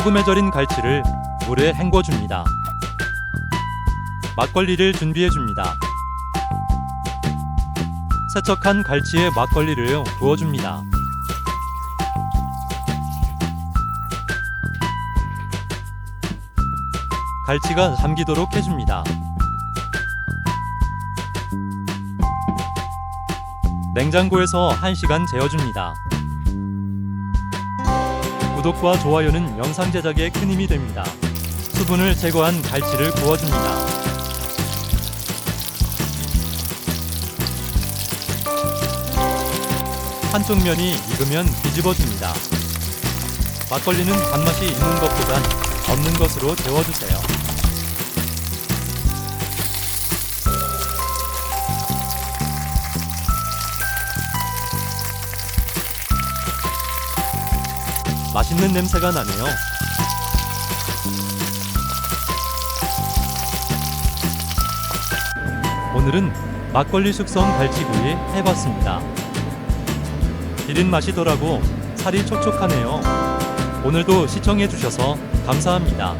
소금에 절인 갈치를 물에 헹궈 줍니다. 막걸리를 준비해 줍니다. 세척한 갈치에 막걸리를 부어 줍니다. 갈치가 잠기도록 해줍니다. 냉장고에서 1시간 재워줍니다. 구독과 좋아요는 영상 제작에 큰 힘이 됩니다. 수분을 제거한 갈치를 구워줍니다. 한쪽 면이 익으면 뒤집어줍니다. 막걸리는 단맛이 있는 것보단 없는 것으로 데워주세요. 맛있는 냄새가 나네요. 오늘은 막걸리 숙성 갈치구이 해봤습니다. 비린 맛이 덜하고 살이 촉촉하네요. 오늘도 시청해주셔서 감사합니다.